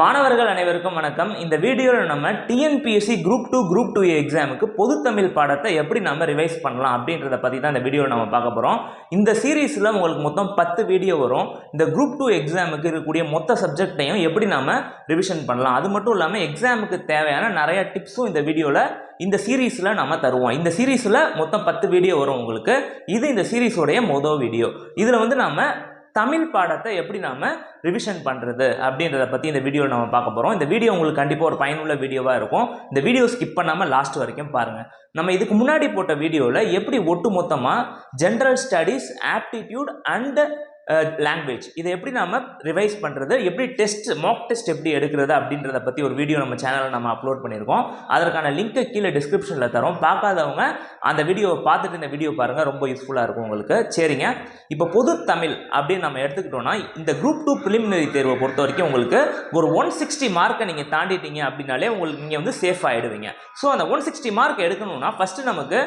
மாணவர்கள் அனைவருக்கும் வணக்கம். இந்த வீடியோவில் நம்ம TNPSC group two group two எக்ஸாமுக்கு பொது தமிழ் பாடத்தை எப்படி நம்ம ரிவைஸ் பண்ணலாம் அப்படின்றத பற்றி தான் இந்த வீடியோவில் நம்ம பார்க்க போகிறோம் இந்த சீரீஸில் உங்களுக்கு மொத்தம் பத்து வீடியோ வரும். இந்த குரூப் டூ எக்ஸாமுக்கு இருக்கக்கூடிய மொத்த சப்ஜெக்டையும் எப்படி நம்ம ரிவிஷன் பண்ணலாம். அது மட்டும் இல்லாமல் எக்ஸாமுக்கு தேவையான நிறைய டிப்ஸும் இந்த வீடியோவில் இந்த சீரீஸில் நம்ம தருவோம். இந்த சீரீஸில் மொத்தம் பத்து வீடியோ வரும் உங்களுக்கு. இது இந்த சீரீஸோடைய மொதல் வீடியோ இதில் வந்து நம்ம தமிழ் பாடத்தை எப்படி நாம் ரிவிஷன் பண்ணுறது அப்படின்றத பற்றி இந்த வீடியோ நம்ம பார்க்க போகிறோம் இந்த வீடியோ உங்களுக்கு கண்டிப்பாக ஒரு பயனுள்ள வீடியோவாக இருக்கும். இந்த வீடியோ ஸ்கிப் பண்ணாமல் லாஸ்ட் வரைக்கும் பாருங்கள் நம்ம இதுக்கு முன்னாடி போட்ட வீடியோவில் எப்படி ஒட்டு மொத்தமாக general studies aptitude and language இதை எப்படி நம்ம ரிவைஸ் பண்ணுறது எப்படி டெஸ்ட் மாக் டெஸ்ட் எப்படி எடுக்கிறது அப்படின்றத பற்றி ஒரு வீடியோ நம்ம சேனலில் நம்ம அப்லோட் பண்ணியிருக்கோம். அதற்கான லிங்க்கை கீழே டிஸ்கிரிப்ஷனில் தரோம். பார்க்காதவங்க அந்த வீடியோவை பார்த்துட்டு இந்த வீடியோ பாருங்கள் ரொம்ப யூஸ்ஃபுல்லாக இருக்கும் உங்களுக்கு. சரிங்க. இப்போ பொது தமிழ் அப்படின்னு நம்ம எடுத்துக்கிட்டோம்னா இந்த குரூப் டூ ப்ரிலிமினரி தேர்வை பொறுத்த வரைக்கும் உங்களுக்கு ஒரு ஒன் சிக்ஸ்டி மார்க்கை நீங்கள் தாண்டிட்டீங்க அப்படின்னாலே உங்களுக்கு நீங்கள் வந்து சேஃப் ஆகிடுவீங்க ஸோ அந்த ஒன் சிக்ஸ்டி மார்க் எடுக்கணும்னா ஃபஸ்ட்டு நமக்கு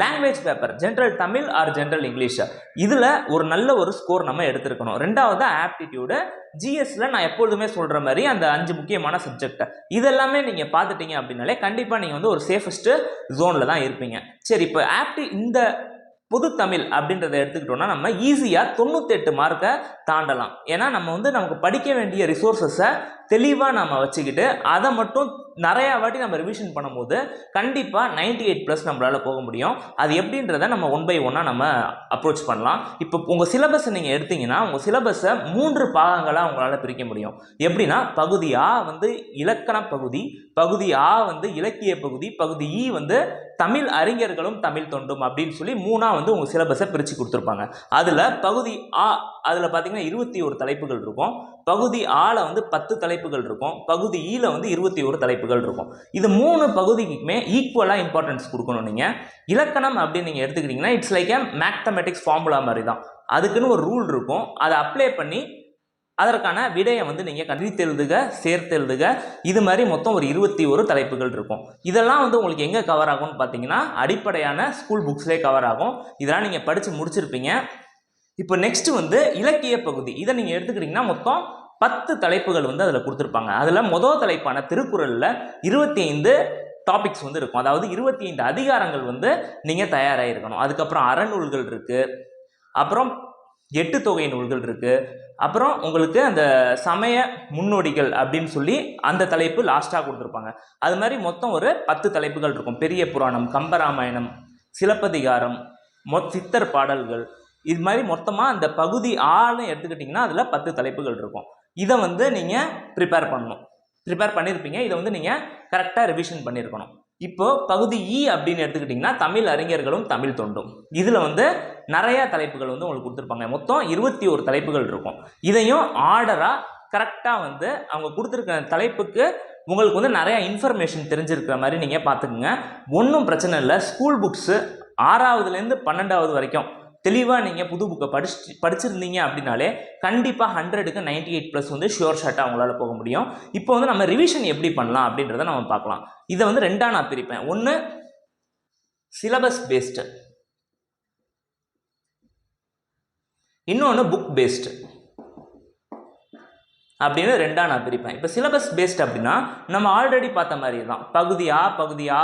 language paper general Tamil or general English இதில் ஒரு நல்ல ஒரு ஸ்கோர் நம்ம எடுத்திருக்கணும். ரெண்டாவது ஆப்டிடியூடு ஜிஎஸ்ல நான் எப்பொழுதுமே சொல்கிற மாதிரி அந்த அஞ்சு முக்கியமான சப்ஜெக்ட் இதெல்லாமே நீங்கள் பார்த்துட்டீங்க அப்படின்னாலே கண்டிப்பாக நீங்கள் வந்து ஒரு சேஃபஸ்ட்டு ஜோனில் தான் இருப்பீங்க. சரி இப்போ ஆப்டி இந்த புது தமிழ் அப்படின்றத எடுத்துக்கிட்டோம்னா நம்ம ஈஸியாக தொண்ணூத்தெட்டு மார்க்கை தாண்டலாம். ஏன்னா நம்ம வந்து நமக்கு படிக்க வேண்டிய ரிசோர்ஸஸை தெளிவாக நம்ம வச்சுக்கிட்டு அதை மட்டும் நிறையா வாட்டி நம்ம ரிவிஷன் பண்ணும்போது கண்டிப்பாக நைன்டி எயிட் ப்ளஸ் நம்மளால் போக முடியும். அது எப்படின்றத நம்ம ஒன் பை ஒன்னாக நம்ம அப்ரோச் பண்ணலாம். இப்போ உங்கள் சிலபஸை நீங்கள் எடுத்தீங்கன்னா உங்கள் சிலபஸை மூன்று பாகங்களாக உங்களால் பிரிக்க முடியும். எப்படின்னா பகுதி ஆ வந்து இலக்கண பகுதி பகுதி ஆ வந்து இலக்கிய பகுதி பகுதி இ வந்து தமிழ் அறிஞர்களும் தமிழ் தொண்டும் அப்படின்னு சொல்லி மூணாக வந்து உங்கள் சிலபஸை பிரித்து கொடுத்துருப்பாங்க. அதில் பகுதி ஆ அதில் பார்த்தீங்கன்னா இருபத்தி ஒரு தலைப்புகள் இருக்கும். பகுதி ஆல வந்து பத்து தலைப்புகள் இருக்கும். பகுதி ஈல வந்து இருபத்தி ஒரு தலைப்புகள் இருக்கும். இது மூணு பகுதிக்குமே ஈக்குவலாக இம்பார்ட்டன்ஸ் கொடுக்கணும் நீங்கள் இலக்கணம் அப்படின்னு நீங்கள் எடுத்துக்கிட்டிங்கன்னா it's like a mathematics formula மாதிரி தான் அதுக்குன்னு ஒரு ரூல் இருக்கும். அதை அப்ளை பண்ணி அதற்கான விடையை வந்து நீங்கள் கணித்தெழுதுக சேர்த்தெழுதுக இது மாதிரி மொத்தம் ஒரு இருபத்தி ஒரு தலைப்புகள் இருக்கும். இதெல்லாம் வந்து உங்களுக்கு எங்கே கவர் ஆகும்னு பார்த்தீங்கன்னா அடிப்படையான ஸ்கூல் புக்ஸ்லேயே கவர் ஆகும். இதெல்லாம் நீங்கள் படித்து முடிச்சிருப்பீங்க. இப்போ நெக்ஸ்ட் வந்து இலக்கிய பகுதி. இதை நீங்கள் எடுத்துக்கிட்டிங்கன்னா மொத்தம் பத்து தலைப்புகள் வந்து அதில் கொடுத்துருப்பாங்க. அதில் மொதல் தலைப்பான திருக்குறளில் இருபத்தி ஐந்து டாபிக்ஸ் வந்து இருக்கும். அதாவது இருபத்தி ஐந்து அதிகாரங்கள் வந்து நீங்கள் தயாராகிருக்கணும் அதுக்கப்புறம் அறநூல்கள் இருக்குது அப்புறம் எட்டு தொகை நூல்கள் இருக்குது அப்புறம் உங்களுக்கு அந்த சமய முன்னோடிகள் அப்படின்னு சொல்லி அந்த தலைப்பு லாஸ்ட்டாக கொடுத்துருப்பாங்க. அது மாதிரி மொத்தம் ஒரு பத்து தலைப்புகள் இருக்கும். பெரிய புராணம் கம்பராமாயணம் சிலப்பதிகாரம் மொ சித்தர் பாடல்கள். இது மாதிரி மொத்தமாக அந்த பகுதி ஆள்னு எடுத்துக்கிட்டிங்கன்னா அதில் பத்து தலைப்புகள் இருக்கும். இதை வந்து நீங்கள் ப்ரிப்பேர் பண்ணணும். ப்ரிப்பேர் பண்ணியிருப்பீங்க. இதை வந்து நீங்கள் கரெக்டாக ரிவிஷன் பண்ணியிருக்கணும். இப்போ பகுதி இ அப்படின்னு எடுத்துக்கிட்டிங்கன்னா தமிழ் அறிஞர்களும் தமிழ் தொண்டும். இதில் வந்து நிறையா தலைப்புகள் வந்து உங்களுக்கு கொடுத்துருப்பாங்க. மொத்தம் இருபத்தி ஒரு தலைப்புகள் இருக்கும். இதையும் ஆர்டராக கரெக்டாக வந்து அவங்க கொடுத்துருக்க தலைப்புக்கு உங்களுக்கு வந்து நிறையா இன்ஃபர்மேஷன் தெரிஞ்சிருக்கிற மாதிரி நீங்கள் பார்த்துக்குங்க. ஒன்றும் பிரச்சனை இல்லை. ஸ்கூல் புக்ஸு ஆறாவதுலேருந்து பன்னெண்டாவது வரைக்கும் தெளிவாக நீங்கள் புது புக்கை படிச்சு படிச்சிருந்தீங்க அப்படின்னாலே கண்டிப்பாக ஹண்ட்ரடுக்கு நைன்டி எயிட் ப்ளஸ் வந்து ஷியோர் ஷாட்டாக அவங்களால போக முடியும். இப்போ வந்து நம்ம ரிவிஷன் எப்படி பண்ணலாம் அப்படின்றத நம்ம பார்க்கலாம். இதை வந்து ரெண்டாக நான் பிரிப்பேன். ஒன்று சிலபஸ் பேஸ்டு இன்னொன்று புக் பேஸ்டு அப்படின்னு ரெண்டாக நான் பிரிப்பேன். இப்போ சிலபஸ் பேஸ்ட் அப்படின்னா நம்ம ஆல்ரெடி பார்த்த மாதிரி தான். பகுதி ஆ பகுதி ஆ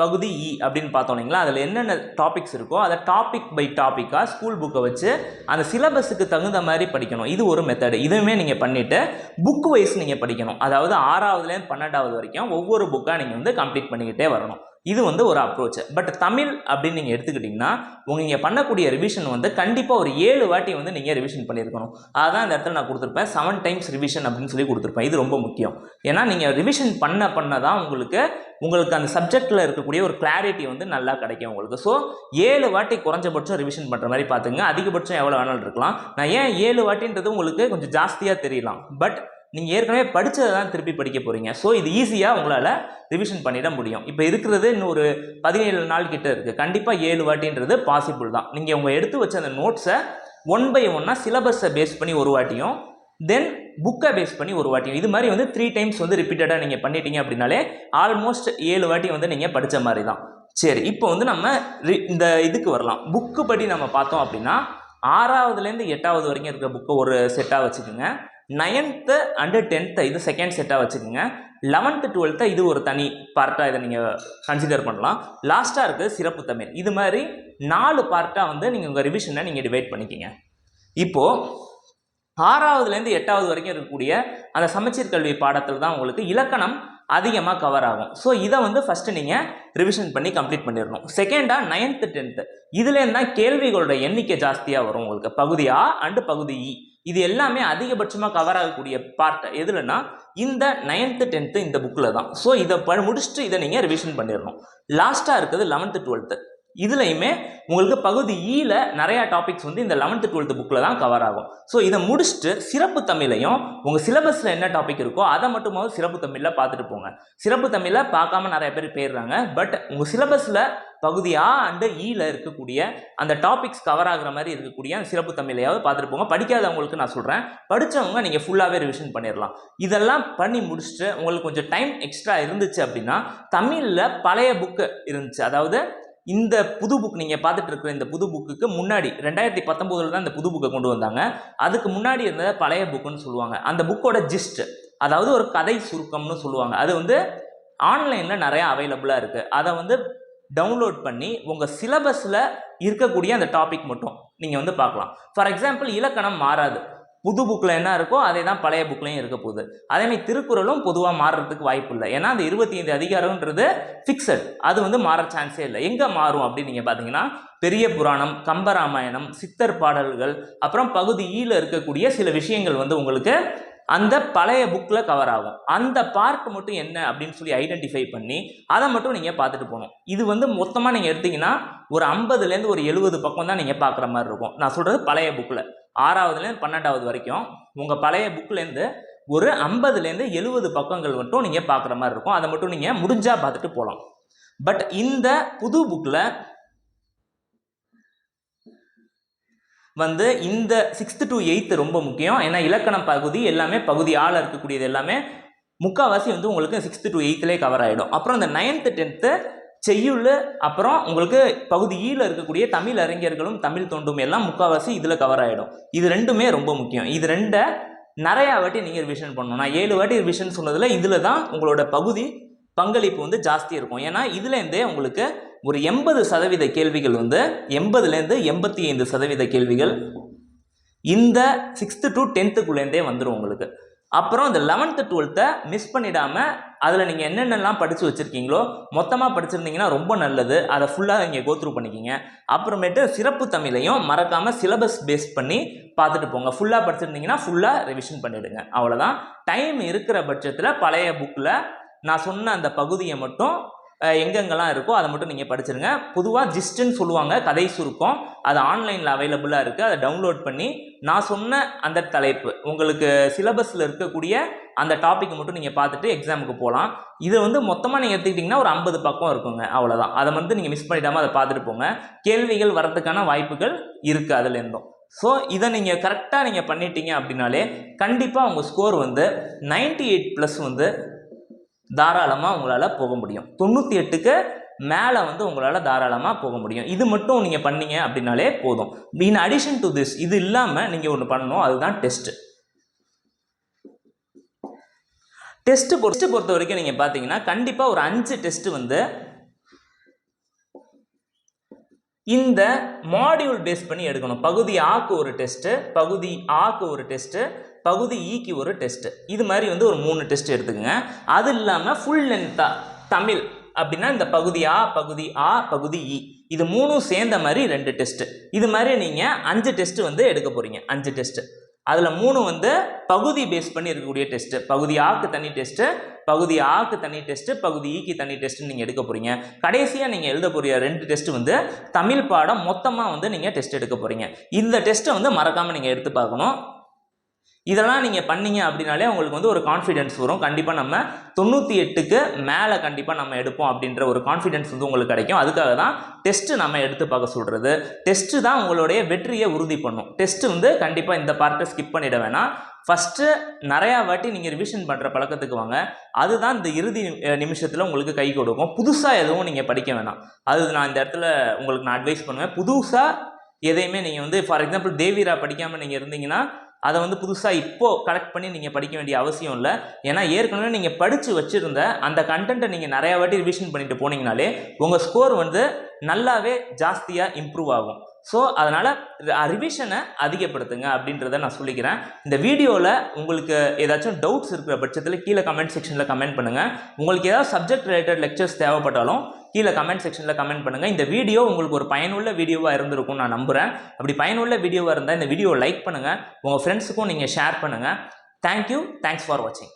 பகுதி இ அப்படின்னு பார்த்தோம் இல்லைங்களா? அதில் என்னென்ன டாபிக்ஸ் இருக்கோ அதை டாபிக் பை டாப்பிக்காக ஸ்கூல் புக்கை வச்சு அந்த சிலபஸுக்கு தகுந்த மாதிரி படிக்கணும். இது ஒரு மெத்தடு இதுவுமே நீங்கள் பண்ணிவிட்டு புக் வைஸ் நீங்கள் படிக்கணும். அதாவது ஆறாவதுலேருந்து பன்னெண்டாவது வரைக்கும் ஒவ்வொரு புக்காக நீங்கள் வந்து கம்ப்ளீட் பண்ணிக்கிட்டே வரணும். இது வந்து ஒரு அப்ரோச் பட் தமிழ் அப்படின்னு நீங்கள் எடுத்துக்கிட்டிங்கன்னா உங்கள் நீங்கள் பண்ணக்கூடிய ரிவிஷன் வந்து கண்டிப்பாக ஒரு ஏழு வாட்டி வந்து நீங்கள் ரிவிஷன் பண்ணியிருக்கணும். அதான் இந்த இடத்துல நான் கொடுத்துருப்பேன். செவன் டைம்ஸ் ரிவிஷன் அப்படின்னு சொல்லி கொடுத்துருப்பேன். இது ரொம்ப முக்கியம். ஏன்னா நீங்கள் ரிவிஷன் பண்ண பண்ண தான் உங்களுக்கு உங்களுக்கு அந்த சப்ஜெக்டில் இருக்கக்கூடிய ஒரு கிளாரிட்டி வந்து நல்லா கிடைக்கும் உங்களுக்கு. ஸோ ஏழு வாட்டி குறைஞ்சபட்சம் ரிவிஷன் பண்ணுற மாதிரி பார்த்துங்க. அதிகபட்சம் எவ்வளோ வேணாலும் இருக்கலாம். நான் ஏன் ஏழு வாட்டின்றது உங்களுக்கு கொஞ்சம் ஜாஸ்தியாக தெரியலாம். பட் நீங்கள் ஏற்கனவே படித்ததை தான் திருப்பி படிக்க போகிறீங்க ஸோ இது ஈஸியாக உங்களால் ரிவிஷன் பண்ணிட முடியும். இப்போ இருக்கிறது இன்னும் ஒரு பதினேழு நாள் கிட்ட இருக்குது கண்டிப்பாக ஏழு வாட்டின்றது பாசிபிள் தான். நீங்கள் உங்கள் எடுத்து வச்ச அந்த நோட்ஸை ஒன் பை ஒன்னாக சிலபஸை பேஸ் பண்ணி ஒரு வாட்டியும் தென் புக்கை பேஸ் பண்ணி ஒரு வாட்டியும். இது மாதிரி வந்து த்ரீ டைம்ஸ் வந்து ரிப்பீட்டடாக நீங்கள் பண்ணிட்டீங்க அப்படின்னாலே ஆல்மோஸ்ட் ஏழு வாட்டி வந்து நீங்கள் படித்த மாதிரி தான். சரி இப்போ வந்து நம்ம ரி- இந்த இதுக்கு வரலாம். புக்கு படி நம்ம பார்த்தோம் அப்படின்னா ஆறாவதுலேருந்து எட்டாவது வரைக்கும் இருக்கிற புக்கை ஒரு செட்டாக வச்சுக்கோங்க. நைன்த்து அண்டு டென்த்து இது செகண்ட் செட்டாக வச்சுக்கோங்க. லெவன்த்து டுவெல்த்தை இது ஒரு தனி பார்ட்டாக இதை நீங்கள் கன்சிடர் பண்ணலாம். லாஸ்ட்டாக இருக்குது சிறப்பு தமிழ். இது மாதிரி நாலு பார்ட்டாக வந்து நீங்கள் உங்கள் ரிவிஷனை நீங்கள் டிவைட் பண்ணிக்கிங்க. இப்போது ஆறாவதுலேருந்து எட்டாவது வரைக்கும் இருக்கக்கூடிய அந்த சமச்சீர் கல்வி பாடத்தில் தான் உங்களுக்கு இலக்கணம் அதிகமாக கவர் ஆகும். ஸோ இதை வந்து ஃபஸ்ட்டு நீங்கள் ரிவிஷன் பண்ணி கம்ப்ளீட் பண்ணிடணும். செகண்டாக நைன்த்து டென்த்து இதுலேருந்து தான் கேள்விகளோட எண்ணிக்கை ஜாஸ்தியாக வரும் உங்களுக்கு. பகுதி ஆ அண்டு பகுதி இ இது எல்லாமே அதிகபட்சமாக கவர் ஆகக்கூடிய பார்ட் எதுலன்னா இந்த நைன்த்து டென்த்து இந்த புக்கில் தான். ஸோ இதை ப முடிச்சுட்டு இதை நீங்கள் ரிவிஷன் பண்ணிடணும். லாஸ்ட்டாக இருக்குது லெவன்த்து டுவெல்த்து இதுலையுமே உங்களுக்கு பகுதி e ஈல நிறையா டாபிக்ஸ் வந்து இந்த லெவன்த்து டுவெல்த்து புக்கில் தான் கவர் ஆகும். ஸோ இதை முடிச்சுட்டு சிறப்பு தமிழையும் உங்கள் சிலபஸில் என்ன டாபிக் இருக்கோ அதை மட்டுமாவது சிறப்பு தமிழில் பார்த்துட்டு போங்க. சிறப்பு தமிழில் பார்க்காம நிறைய பேர் போயிடுறாங்க. பட் உங்கள் சிலபஸில் பகுதி ஆ அண்டு ஈல இருக்கக்கூடிய அந்த டாபிக்ஸ் கவர் ஆகிற மாதிரி இருக்கக்கூடிய அந்த சிறப்பு தமிழையாவது பார்த்துட்டு போங்க. படிக்காதவங்களுக்கு நான் சொல்கிறேன் படித்தவங்க நீங்கள் ஃபுல்லாகவே ரிவிஷன் பண்ணிடலாம். இதெல்லாம் பண்ணி முடிச்சுட்டு உங்களுக்கு கொஞ்சம் டைம் எக்ஸ்ட்ரா இருந்துச்சு அப்படின்னா தமிழில் பழைய புக்கு இருந்துச்சு. அதாவது இந்த புது புக் நீங்கள் பார்த்துட்டு இருக்கிற இந்த புது புக்குக்கு முன்னாடி ரெண்டாயிரத்தி பத்தொம்போதில் தான் இந்த புது புக்கை கொண்டு வந்தாங்க. அதுக்கு முன்னாடி இருந்த பழைய புக்குன்னு சொல்லுவாங்க. அந்த புக்கோட ஜிஸ்ட் அதாவது ஒரு கதை சுருக்கம்னு சொல்லுவாங்க. அது வந்து ஆன்லைனில் நிறையா அவைலபிளாக இருக்குது அதை வந்து டவுன்லோட் பண்ணி உங்கள் சிலபஸில் இருக்கக்கூடிய அந்த டாபிக் மட்டும் நீங்கள் வந்து பார்க்கலாம். ஃபார் எக்ஸாம்பிள் இலக்கணம் மாறாது. புது புக்கில் என்ன இருக்கோ அதே தான் பழைய புக்லேயும் இருக்க போகுது. அதேமாதிரி திருக்குறளும் பொதுவாக மாறுறதுக்கு வாய்ப்பு இல்லை. ஏன்னா அந்த இருபத்தி ஐந்து அதிகாரம்ன்றது ஃபிக்ஸட் அது வந்து மாற சான்ஸே இல்லை. எங்கே மாறும் அப்படின்னு நீங்கள் பார்த்தீங்கன்னா பெரிய புராணம் கம்பராமாயணம் சித்தர் பாடல்கள் அப்புறம் பகுதி ஈல இருக்கக்கூடிய சில விஷயங்கள் வந்து உங்களுக்கு அந்த பழைய புக்கில் கவர் ஆகும். அந்த பார்ட் மட்டும் என்ன அப்படின்னு சொல்லி ஐடென்டிஃபை பண்ணி அதை மட்டும் நீங்கள் பார்த்துட்டு போகணும். இது வந்து மொத்தமாக நீங்கள் எடுத்தீங்கன்னா ஒரு ஐம்பதுலேருந்து ஒரு எழுபது பக்கம் தான் நீங்கள் பார்க்குற மாதிரி இருக்கும். நான் சொல்கிறது பழைய புக்கில் ஆறாவதுலேருந்து பன்னெண்டாவது வரைக்கும் உங்கள் பழைய புக்லேருந்து ஒரு ஐம்பதுலேருந்து எழுபது பக்கங்கள் மட்டும் நீங்கள் பார்க்குற மாதிரி இருக்கும். அதை மட்டும் நீங்கள் முடிஞ்சால் பார்த்துட்டு போகலாம் பட் இந்த புது புக்கில் வந்து இந்த சிக்ஸ்த்து டு எயித்து ரொம்ப முக்கியம். ஏன்னா இலக்கணம் பகுதி எல்லாமே பகுதி ஆள இருக்கக்கூடியது எல்லாமே முக்கால்வாசி வந்து உங்களுக்கு சிக்ஸ்த்து டு எயித்துலேயே கவர் ஆகிடும் அப்புறம் இந்த நைன்த்து டென்த்து செய்யுள் அப்புறம் உங்களுக்கு பகுதி ஈல இருக்கக்கூடிய தமிழ் அறிஞர்களும் தமிழ் தொண்டும் எல்லாம் முக்கால்வாசி இதில் கவர் ஆகிடும் இது ரெண்டுமே ரொம்ப முக்கியம். இது ரெண்டை நிறையா வாட்டி நீங்கள் ரிவிஷன் பண்ணணும். நான் ஏழு வாட்டி ரிவிஷன் சொன்னதில் இதில் தான் உங்களோட பகுதி பங்களிப்பு வந்து ஜாஸ்தி இருக்கும். ஏன்னா இதுலேருந்தே உங்களுக்கு ஒரு எண்பது சதவீத கேள்விகள் வந்து எண்பதுலேருந்து எண்பத்தி ஐந்து சதவீத கேள்விகள் இந்த சிக்ஸ்த்து டு டென்த்துக்குள்ளேருந்தே வந்துடும் உங்களுக்கு. அப்புறம் இந்த லெவன்த்து டுவெல்த்தை மிஸ் பண்ணிடாமல் அதில் நீங்கள் என்னென்னலாம் படித்து வச்சுருக்கீங்களோ மொத்தமாக படிச்சிருந்தீங்கன்னா ரொம்ப நல்லது. அதை ஃபுல்லாக நீங்கள் கோத்ரூ பண்ணிக்கிங்க. அப்புறமேட்டு சிறப்பு தமிழையும் மறக்காமல் சிலபஸ் பேஸ் பண்ணி பார்த்துட்டு போங்க. ஃபுல்லாக படிச்சிருந்தீங்கன்னா ஃபுல்லாக ரிவிஷன் பண்ணிவிடுங்க அவ்வளோதான் டைம் இருக்கிற பட்சத்தில் பழைய புக்கில் நான் சொன்ன அந்த பகுதியை மட்டும் எங்கெங்கெல்லாம் இருக்கோ அதை மட்டும் நீங்கள் படிச்சிருங்க. பொதுவாக ஜிஸ்ட்டுன்னு சொல்லுவாங்க கதை சுருக்கம். அது ஆன்லைனில் அவைலபிளாக இருக்குது அதை டவுன்லோட் பண்ணி நான் சொன்ன அந்த தலைப்பு உங்களுக்கு சிலபஸில் இருக்கக்கூடிய அந்த டாப்பிக்கை மட்டும் நீங்கள் பார்த்துட்டு எக்ஸாமுக்கு போகலாம் இதை வந்து மொத்தமாக நீங்கள் எடுத்துக்கிட்டிங்கன்னா ஒரு ஐம்பது பக்கம் இருக்குங்க அவ்வளோதான் அதை வந்து நீங்கள் மிஸ் பண்ணிடாமல் அதை பார்த்துட்டு போங்க. கேள்விகள் வரதுக்கான வாய்ப்புகள் இருக்குது அதுலேருந்தும் ஸோ இதை நீங்கள் கரெக்டாக நீங்கள் பண்ணிட்டீங்க அப்படின்னாலே கண்டிப்பாக உங்கள் ஸ்கோர் வந்து 98 எயிட் ப்ளஸ் வந்து தாராளமாக உங்களால் போக முடியும். தொண்ணூற்றி எட்டுக்கு மேலே வந்து உங்களால் தாராளமாக போக முடியும். இது மட்டும் நீங்கள் பண்ணீங்க அப்படின்னாலே போதும். இன் அடிஷன் டு திஸ் இது இல்லாமல் நீங்கள் ஒன்று பண்ணணும். அதுதான் டெஸ்ட்டு டெஸ்ட்டு பொறுத்து பொறுத்த வரைக்கும் நீங்கள் பார்த்தீங்கன்னா கண்டிப்பாக ஒரு அஞ்சு டெஸ்ட் வந்து இந்த மாடியூல் பேஸ் பண்ணி எடுக்கணும். பகுதி ஆக்கு ஒரு டெஸ்ட்டு பகுதி ஆக்கு ஒரு டெஸ்ட்டு பகுதி e ஈக்கு ஒரு டெஸ்ட்டு இது மாதிரி வந்து ஒரு மூணு டெஸ்ட் எடுத்துக்கோங்க. அது இல்லாமல் ஃபுல் லென்த்தாக தமிழ் அப்படின்னா இந்த பகுதி ஆ பகுதி ஆ பகுதி இ இது மூணும் சேர்ந்த மாதிரி ரெண்டு டெஸ்ட்டு இது மாதிரி நீங்கள் அஞ்சு டெஸ்ட்டு வந்து எடுக்க போகிறீங்க அஞ்சு டெஸ்ட்டு அதில் மூணு வந்து பகுதி பேஸ் பண்ணி இருக்கக்கூடிய டெஸ்ட்டு பகுதி ஆக்கு தனி டெஸ்ட்டு பகுதி ஆக்கு தனி டெஸ்ட்டு பகுதி e ஈக்கு தனி டெஸ்ட்டு நீங்கள் எடுக்க போகிறீங்க கடைசியாக நீங்கள் எழுத போகிற ரெண்டு டெஸ்ட்டு வந்து தமிழ் பாடம் மொத்தமாக வந்து நீங்கள் டெஸ்ட் எடுக்க போகிறீங்க இந்த டெஸ்ட்டை வந்து மறக்காமல் நீங்கள் எடுத்து பார்க்கணும். இதெல்லாம் நீங்கள் பண்ணீங்க அப்படின்னாலே உங்களுக்கு வந்து ஒரு கான்ஃபிடென்ஸ் வரும். கண்டிப்பாக நம்ம தொண்ணூற்றி எட்டுக்கு மேலே கண்டிப்பாக நம்ம எடுப்போம் அப்படின்ற ஒரு கான்ஃபிடென்ஸ் வந்து உங்களுக்கு கிடைக்கும். அதுக்காக தான் டெஸ்ட்டு நம்ம எடுத்து பார்க்க சொல்கிறது டெஸ்ட்டு தான் உங்களுடைய வெற்றியை உறுதி பண்ணும். டெஸ்ட்டு வந்து கண்டிப்பாக இந்த பார்ட்டை ஸ்கிப் பண்ணிட வேணாம். ஃபஸ்ட்டு நிறையா வாட்டி நீங்கள் ரிவிஷன் பண்ணுற பழக்கத்துக்கு வாங்க. அதுதான் இந்த இறுதி நிமிஷத்தில் உங்களுக்கு கை கொடுக்கும். புதுசாக எதுவும் நீங்கள் படிக்க வேணாம். அது நான் இந்த இடத்துல உங்களுக்கு நான் அட்வைஸ் பண்ணுவேன். புதுசாக எதையுமே நீங்கள் வந்து ஃபார் எக்ஸாம்பிள் தேவிரா படிக்காமல் நீங்கள் இருந்தீங்கன்னா அதை வந்து புதுசாக இப்போ கலெக்ட் பண்ணி நீங்கள் படிக்க வேண்டிய அவசியம் இல்லை. ஏன்னா ஏற்கனவே நீங்கள் படித்து வச்சுருந்த அந்த கண்டென்ட்டை நீங்கள் நிறையா வாட்டி ரிவிஷன் பண்ணிட்டு போனீங்கனாலே உங்கள் ஸ்கோர் வந்து நல்லாவே ஜாஸ்தியாக இம்ப்ரூவ் ஆகும். ஸோ அதனால் ரிவிஷனை அதிகப்படுத்துங்க அப்படின்றத நான் சொல்லிக்கிறேன். இந்த வீடியோவில் உங்களுக்கு ஏதாச்சும் டவுட்ஸ் இருக்கிற பட்சத்தில் கீழே கமெண்ட் செக்ஷனில் கமெண்ட் பண்ணுங்கள் உங்களுக்கு ஏதாவது சப்ஜெக்ட் ரிலேட்டட் லெக்சர்ஸ் தேவைப்பட்டாலும் கீழே கமெண்ட் செக்ஷனில் கமெண்ட் பண்ணுங்கள் இந்த வீடியோ உங்களுக்கு ஒரு பயனுள்ள வீடியோவாக இருந்திருக்கும் நான் நம்புகிறேன் அப்படி பயனுள்ள வீடியோவாக இருந்தால் இந்த வீடியோவை லைக் பண்ணுங்கள் உங்கள் ஃப்ரெண்ட்ஸுக்கும் நீங்கள் ஷேர் பண்ணுங்கள் தேங்க்யூ தேங்க்ஸ் ஃபார் வாட்சிங்